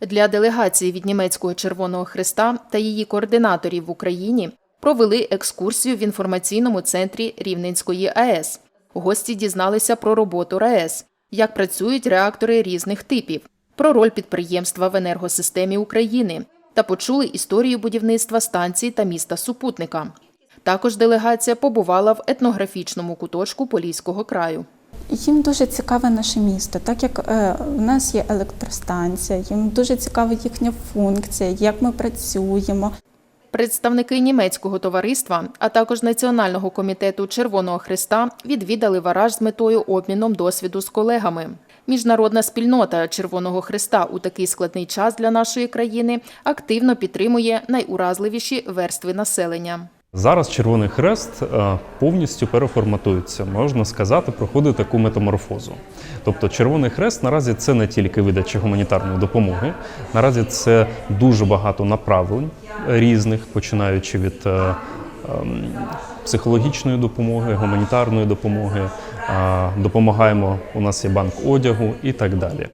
Для делегації від німецького Червоного Христа та її координаторів в Україні провели екскурсію в інформаційному центрі Рівненської АЕС. Гості дізналися про роботу РАЕС, як працюють реактори різних типів, про роль підприємства в енергосистемі України та почули історію будівництва станцій та міста супутника. Також делегація побувала в етнографічному куточку Поліського краю. Їм дуже цікаве наше місто, так як е, в нас є електростанція, їм дуже цікава їхня функція, як ми працюємо. Представники німецького товариства, а також Національного комітету Червоного Христа відвідали вараж з метою обміном досвіду з колегами. Міжнародна спільнота Червоного Христа у такий складний час для нашої країни активно підтримує найуразливіші верстви населення. Зараз Червоний Хрест е, повністю переформатується, можна сказати, проходить таку метаморфозу. Тобто, Червоний Хрест наразі це не тільки видача гуманітарної допомоги, наразі це дуже багато направлень різних, починаючи від е, ем, психологічної допомоги, гуманітарної допомоги, е, допомагаємо. У нас є банк одягу і так далі.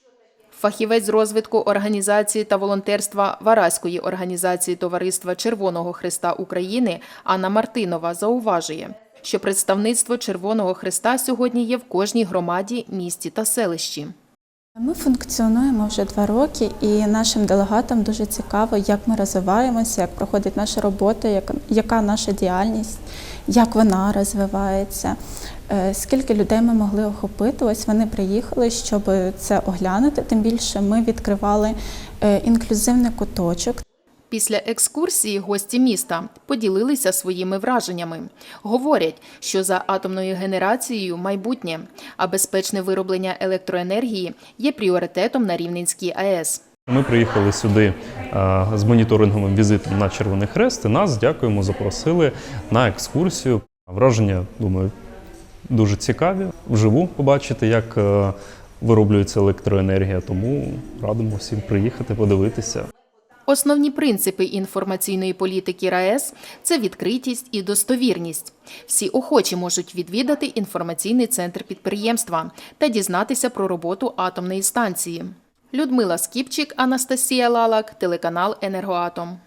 Фахівець з розвитку організації та волонтерства Вараської організації Товариства Червоного Христа України Анна Мартинова зауважує, що представництво Червоного Христа сьогодні є в кожній громаді, місті та селищі. Ми функціонуємо вже два роки, і нашим делегатам дуже цікаво, як ми розвиваємося, як проходить наша робота, як, яка наша діяльність, як вона розвивається. Е, Скільки людей ми могли охопити? Ось вони приїхали, щоб це оглянути. Тим більше ми відкривали е, інклюзивний куточок. Після екскурсії гості міста поділилися своїми враженнями. Говорять, що за атомною генерацією майбутнє, а безпечне вироблення електроенергії є пріоритетом на Рівненській АЕС. Ми приїхали сюди е, з моніторинговим візитом на Червоний Хрест і нас, дякуємо, запросили на екскурсію. Враження, думаю, дуже цікаві. Вживу побачити, як е, вироблюється електроенергія, тому радимо всім приїхати, подивитися. Основні принципи інформаційної політики РаЕС – це відкритість і достовірність. Всі охочі можуть відвідати інформаційний центр підприємства та дізнатися про роботу атомної станції. Людмила Скіпчик, Анастасія Лалак, телеканал Енергоатом.